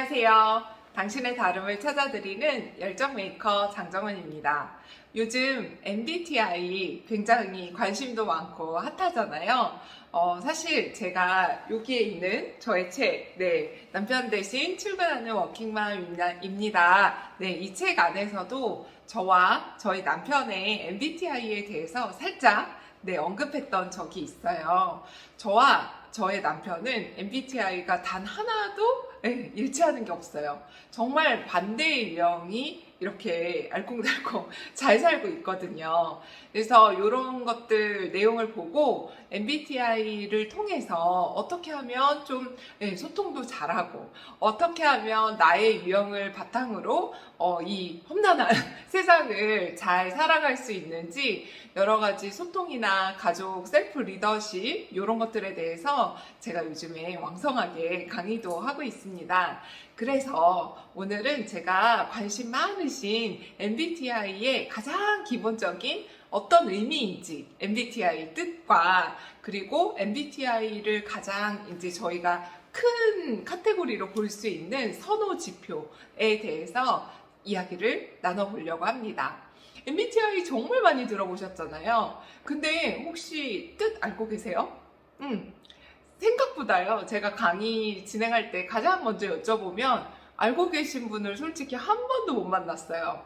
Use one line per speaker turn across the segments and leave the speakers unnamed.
안녕하세요. 당신의 다름을 찾아드리는 열정 메이커 장정은입니다. 요즘 MBTI 굉장히 관심도 많고 핫하잖아요. 어, 사실 제가 여기에 있는 저의 책, 네, 남편 대신 출근하는 워킹맘입니다. 네, 이 책 안에서도 저와 저희 남편의 MBTI에 대해서 살짝 네, 언급했던 적이 있어요. 저와 저의 남편은 MBTI가 단 하나도 네, 일치하는 게 없어요. 정말 반대의 유형이 이렇게 알콩달콩 잘 살고 있거든요. 그래서 이런 것들 내용을 보고 MBTI를 통해서 어떻게 하면 좀 예, 소통도 잘하고 어떻게 하면 나의 유형을 바탕으로 어, 이 험난한 세상을 잘 살아갈 수 있는지 여러 가지 소통이나 가족 셀프 리더십 이런 것들에 대해서 제가 요즘에 왕성하게 강의도 하고 있습니다. 그래서 오늘은 제가 관심 많 으신 MBTI의 가장 기본적인 어떤 의미인지 MBTI 뜻과 그리고 MBTI를 가장 이제 저희가 큰 카테고리로 볼 수 있는 선호 지표에 대해서 이야기를 나눠보려고 합니다. MBTI 정말 많이 들어보셨잖아요. 근데 혹시 뜻 알고 계세요? 음, 생각보다요. 제가 강의 진행할 때 가장 먼저 여쭤보면 알고 계신 분을 솔직히 한 번도 못 만났어요.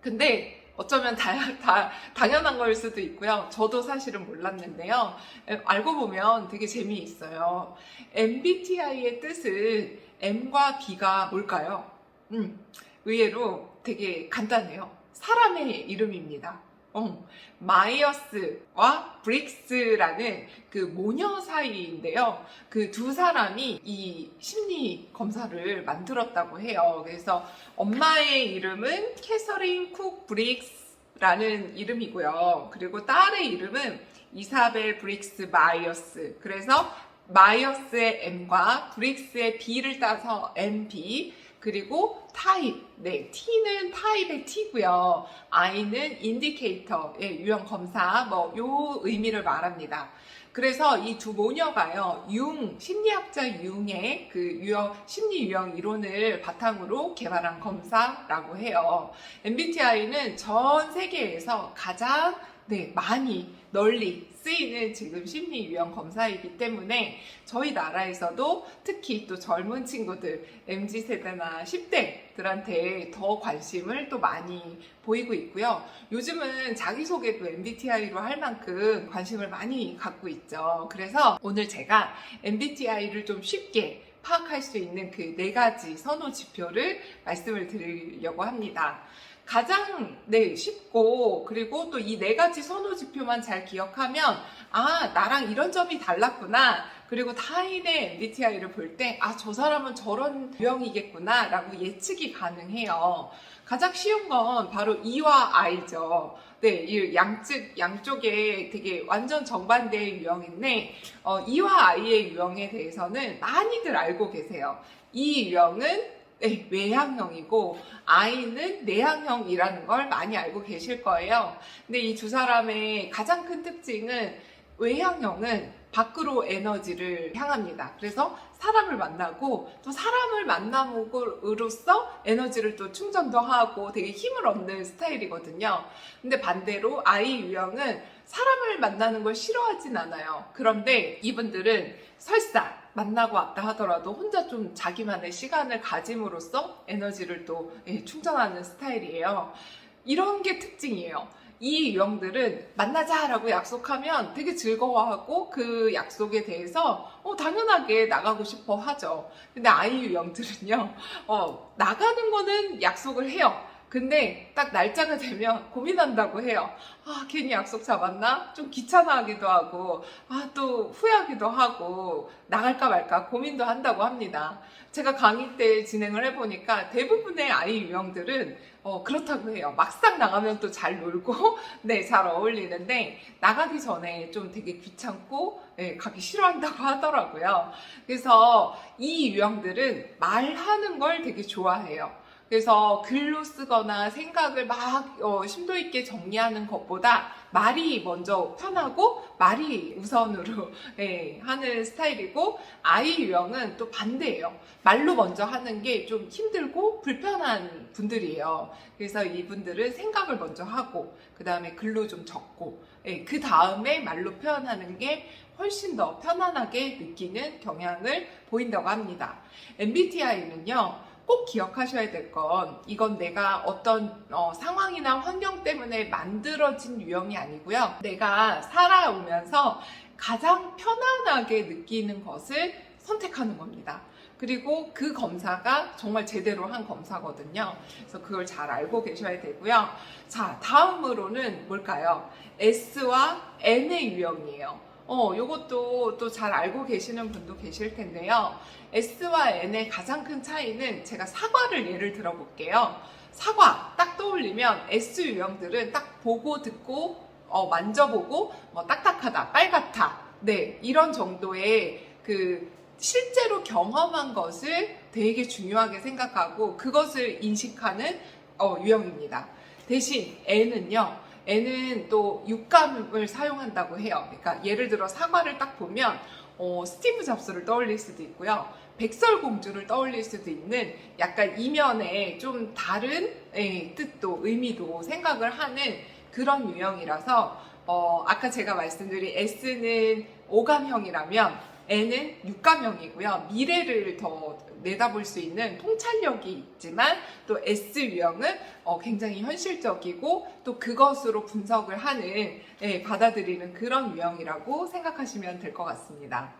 근데 어쩌면 다, 다 당연한 걸 수도 있고요. 저도 사실은 몰랐는데요. 에, 알고 보면 되게 재미있어요. MBTI의 뜻은 M과 B가 뭘까요? 음, 의외로 되게 간단해요. 사람의 이름입니다. 어, 마이어스와 브릭스라는 그 모녀 사이인데요. 그 두 사람이 이 심리 검사를 만들었다고 해요. 그래서 엄마의 이름은 캐서린 쿡 브릭스라는 이름이고요. 그리고 딸의 이름은 이사벨 브릭스 마이어스. 그래서 마이어스의 M과 브릭스의 B를 따서 MB. 그리고 타입, 네, T는 타입의 T고요. I는 인디케이터의 유형 검사, 뭐, 요 의미를 말합니다. 그래서 이 두 모녀가요, 융, 심리학자 융의 그 유형, 심리 유형 이론을 바탕으로 개발한 검사라고 해요. MBTI는 전 세계에서 가장 네, 많이 널리 쓰이는 지금 심리 유형 검사이기 때문에 저희 나라에서도 특히 또 젊은 친구들, MZ세대나 10대들한테 더 관심을 또 많이 보이고 있고요. 요즘은 자기소개도 MBTI로 할 만큼 관심을 많이 갖고 있죠. 그래서 오늘 제가 MBTI를 좀 쉽게 파악할 수 있는 그 네 가지 선호 지표를 말씀을 드리려고 합니다. 가장 네 쉽고 그리고 또 이 네 가지 선호 지표만 잘 기억하면 아 나랑 이런 점이 달랐구나 그리고 타인의 MBTI를 볼 때 아 저 사람은 저런 유형이겠구나 라고 예측이 가능해요. 가장 쉬운 건 바로 E와 I죠. 네, 이 양측 양쪽에 되게 완전 정반대의 유형인데 어, E와 I의 유형에 대해서는 많이들 알고 계세요. 이 유형은 네, 외향형이고 I는 내향형이라는 걸 많이 알고 계실 거예요. 근데 이 두 사람의 가장 큰 특징은 외향형은 밖으로 에너지를 향합니다. 그래서 사람을 만나고 또 사람을 만남으로써 에너지를 또 충전도 하고 되게 힘을 얻는 스타일이거든요. 근데 반대로 I 유형은 사람을 만나는 걸 싫어하진 않아요. 그런데 이분들은 설사 만나고 왔다 하더라도 혼자 좀 자기만의 시간을 가짐으로써 에너지를 또 예, 충전하는 스타일이에요. 이런 게 특징이에요. 이 유형들은 만나자라고 약속하면 되게 즐거워하고 그 약속에 대해서 어, 당연하게 나가고 싶어 하죠. 근데 아이 유형들은요, 어, 나가는 거는 약속을 해요. 근데 딱 날짜가 되면 고민한다고 해요. 아, 괜히 약속 잡았나? 좀 귀찮아하기도 하고, 아, 또 후회하기도 하고, 나갈까 말까 고민도 한다고 합니다. 제가 강의 때 진행을 해보니까 대부분의 아이 유형들은 어, 그렇다고 해요. 막상 나가면 또 잘 놀고, 네, 잘 어울리는데, 나가기 전에 좀 되게 귀찮고, 네, 가기 싫어한다고 하더라고요. 그래서 이 유형들은 말하는 걸 되게 좋아해요. 그래서 글로 쓰거나 생각을 막 어, 심도 있게 정리하는 것보다 말이 먼저 편하고 말이 우선으로 예, 하는 스타일이고 아이 유형은 또 반대예요. 말로 먼저 하는 게 좀 힘들고 불편한 분들이에요. 그래서 이분들은 생각을 먼저 하고 그 다음에 글로 좀 적고 예, 그 다음에 말로 표현하는 게 훨씬 더 편안하게 느끼는 경향을 보인다고 합니다. MBTI는요. 꼭 기억하셔야 될 건 이건 내가 어떤 어, 상황이나 환경 때문에 만들어진 유형이 아니고요. 내가 살아오면서 가장 편안하게 느끼는 것을 선택하는 겁니다. 그리고 그 검사가 정말 제대로 한 검사거든요. 그래서 그걸 잘 알고 계셔야 되고요. 자, 다음으로는 뭘까요? S와 N의 유형이에요. 어, 요것도 또 잘 알고 계시는 분도 계실 텐데요. S와 N의 가장 큰 차이는 제가 사과를 예를 들어 볼게요. 사과 딱 떠올리면 S 유형들은 딱 보고 듣고 어, 만져보고 뭐 딱딱하다, 빨갛다, 네 이런 정도의 그 실제로 경험한 것을 되게 중요하게 생각하고 그것을 인식하는 어, 유형입니다. 대신 N은요. N은 또 육감을 사용한다고 해요. 그러니까 예를 들어 사과를 딱 보면 어, 스티브 잡스를 떠올릴 수도 있고요. 백설공주를 떠올릴 수도 있는 약간 이면에 좀 다른 예, 뜻도 의미도 생각을 하는 그런 유형이라서 어, 아까 제가 말씀드린 S는 오감형이라면 N은 육감형이고요. 미래를 더 내다볼 수 있는 통찰력이 있지만 또 S 유형은 어, 굉장히 현실적이고 또 그것으로 분석을 하는 예, 받아들이는 그런 유형이라고 생각하시면 될 것 같습니다.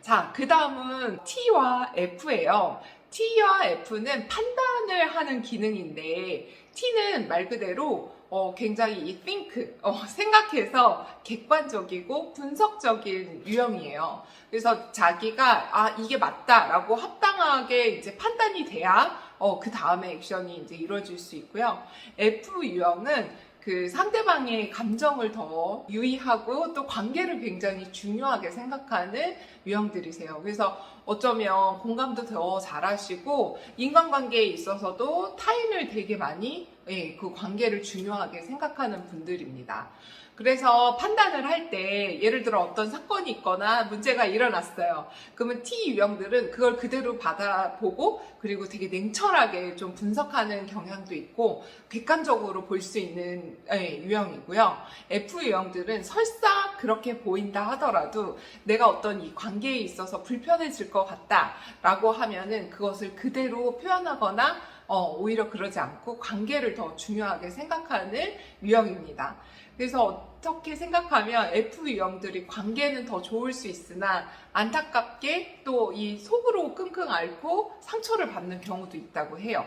자, 그 다음은 T와 F예요. T와 F는 판단을 하는 기능인데 T는 말 그대로 어, 굉장히 이 think, 어, 생각해서 객관적이고 분석적인 유형이에요. 그래서 자기가 아 이게 맞다라고 합당하게 이제 판단이 돼야 어, 그 다음에 액션이 이제 이루어질 수 있고요. F 유형은 그 상대방의 감정을 더 유의하고 또 관계를 굉장히 중요하게 생각하는 유형들이세요. 그래서 어쩌면 공감도 더 잘하시고 인간관계에 있어서도 타인을 되게 많이 예, 그 관계를 중요하게 생각하는 분들입니다. 그래서 판단을 할 때 예를 들어 어떤 사건이 있거나 문제가 일어났어요. 그러면 T 유형들은 그걸 그대로 받아보고 그리고 되게 냉철하게 좀 분석하는 경향도 있고 객관적으로 볼 수 있는 예, 유형이고요. F 유형들은 설사 그렇게 보인다 하더라도 내가 어떤 이 관계에 있어서 불편해질 것 같다라고 하면은 그것을 그대로 표현하거나 어, 오히려 그러지 않고 관계를 더 중요하게 생각하는 유형입니다. 그래서 어떻게 생각하면 F 유형들이 관계는 더 좋을 수 있으나 안타깝게 또 이 속으로 끙끙 앓고 상처를 받는 경우도 있다고 해요.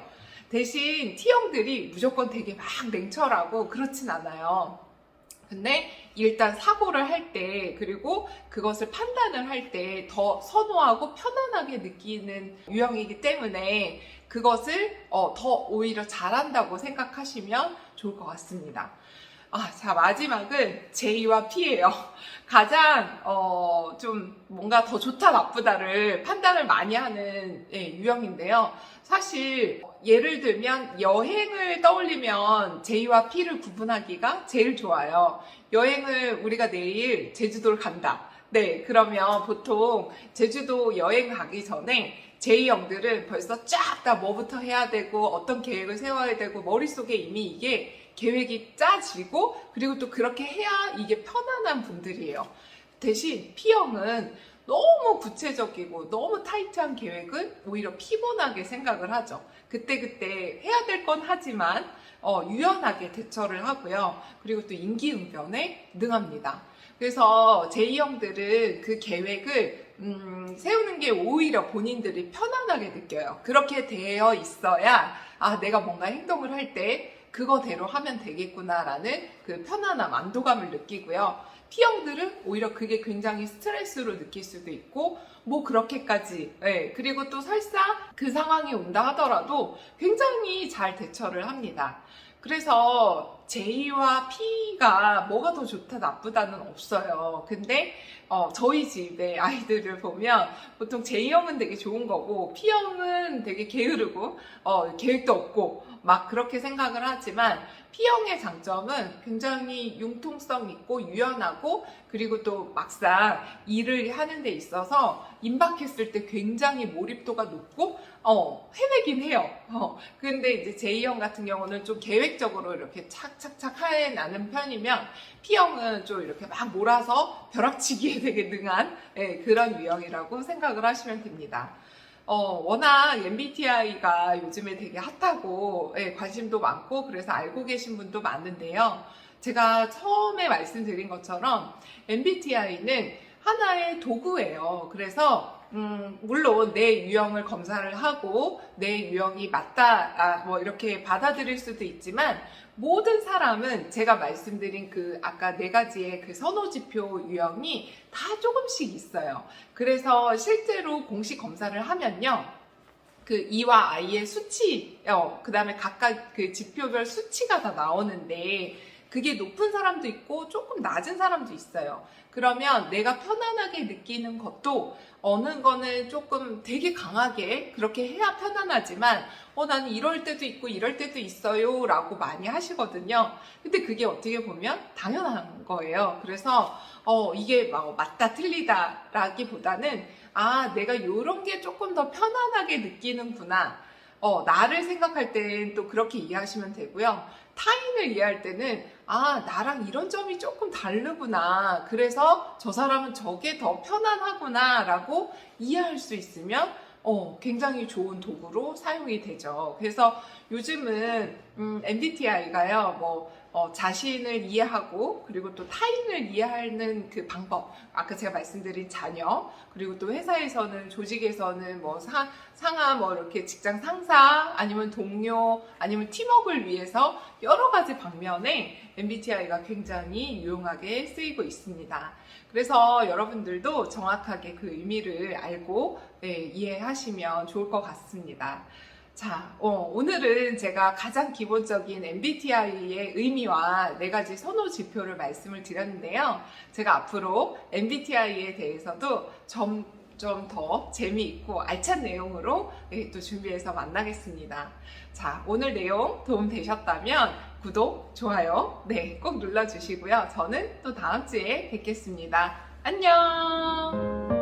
대신 T형들이 무조건 되게 막 냉철하고 그렇진 않아요. 근데 일단 사고를 할 때 그리고 그것을 판단을 할 때 더 선호하고 편안하게 느끼는 유형이기 때문에 그것을 어, 더 오히려 잘한다고 생각하시면 좋을 것 같습니다. 아, 자, 마지막은 J와 P예요. 가장, 어, 좀 뭔가 더 좋다, 나쁘다를 판단을 많이 하는 예, 유형인데요. 사실, 예를 들면 여행을 떠올리면 J와 P를 구분하기가 제일 좋아요. 여행을 우리가 내일 제주도를 간다. 네, 그러면 보통 제주도 여행 가기 전에 J형들은 벌써 쫙 다 뭐부터 해야 되고 어떤 계획을 세워야 되고 머릿속에 이미 이게 계획이 짜지고 그리고 또 그렇게 해야 이게 편안한 분들이에요. 대신 P형은 너무 구체적이고 너무 타이트한 계획은 오히려 피곤하게 생각을 하죠. 그때그때 해야 될 건 하지만 어, 유연하게 대처를 하고요. 그리고 또 임기응변에 능합니다. 그래서 J형들은 그 계획을 음, 세우는 게 오히려 본인들이 편안하게 느껴요. 그렇게 되어 있어야 아 내가 뭔가 행동을 할 때 그거대로 하면 되겠구나라는 그 편안함, 안도감을 느끼고요. T형들은 오히려 그게 굉장히 스트레스로 느낄 수도 있고 뭐 그렇게까지 예, 그리고 또 설사 그 상황이 온다 하더라도 굉장히 잘 대처를 합니다. 그래서 J와 P가 뭐가 더 좋다 나쁘다는 없어요. 근데 어, 저희 집의 아이들을 보면 보통 J형은 되게 좋은 거고 P형은 되게 게으르고 어, 계획도 없고 막 그렇게 생각을 하지만 P형의 장점은 굉장히 융통성 있고 유연하고 그리고 또 막상 일을 하는 데 있어서 임박했을 때 굉장히 몰입도가 높고 어, 해내긴 해요. 어, 근데 이제 J형 같은 경우는 좀 계획적으로 이렇게 착 착착 해나는 편이면 P형은 좀 이렇게 막 몰아서 벼락치기에 되게 능한 예, 그런 유형이라고 생각을 하시면 됩니다. 어, 워낙 MBTI가 요즘에 되게 핫하고 예, 관심도 많고 그래서 알고 계신 분도 많은데요. 제가 처음에 말씀드린 것처럼 MBTI는 하나의 도구예요. 그래서 음, 물론 내 유형을 검사를 하고 내 유형이 맞다, 아, 뭐 이렇게 받아들일 수도 있지만 모든 사람은 제가 말씀드린 그 아까 네 가지의 그 선호 지표 유형이 다 조금씩 있어요. 그래서 실제로 공식 검사를 하면요. 그 E와 I의 수치, 어, 그 다음에 각각 그 지표별 수치가 다 나오는데 그게 높은 사람도 있고 조금 낮은 사람도 있어요. 그러면 내가 편안하게 느끼는 것도 어느 거는 조금 되게 강하게 그렇게 해야 편안하지만 어 나는 이럴 때도 있고 이럴 때도 있어요 라고 많이 하시거든요. 근데 그게 어떻게 보면 당연한 거예요. 그래서 어 이게 막 맞다 틀리다 라기보다는 아 내가 이런 게 조금 더 편안하게 느끼는구나. 어, 나를 생각할 땐 또 그렇게 이해하시면 되고요. 타인을 이해할 때는, 아, 나랑 이런 점이 조금 다르구나. 그래서 저 사람은 저게 더 편안하구나. 라고 이해할 수 있으면, 어, 굉장히 좋은 도구로 사용이 되죠. 그래서 요즘은, 음, MBTI가요, 뭐, 어, 자신을 이해하고, 그리고 또 타인을 이해하는 그 방법. 아까 제가 말씀드린 자녀, 그리고 또 회사에서는, 조직에서는 뭐 사, 상하, 뭐 이렇게 직장 상사, 아니면 동료, 아니면 팀워크를 위해서 여러 가지 방면에 MBTI가 굉장히 유용하게 쓰이고 있습니다. 그래서 여러분들도 정확하게 그 의미를 알고 네, 이해하시면 좋을 것 같습니다. 자, 어, 오늘은 제가 가장 기본적인 MBTI의 의미와 네 가지 선호 지표를 말씀을 드렸는데요. 제가 앞으로 MBTI에 대해서도 점, 좀 더 재미있고 알찬 내용으로 네, 또 준비해서 만나겠습니다. 자, 오늘 내용 도움 되셨다면 구독, 좋아요, 네, 꼭 눌러주시고요. 저는 또 다음 주에 뵙겠습니다. 안녕!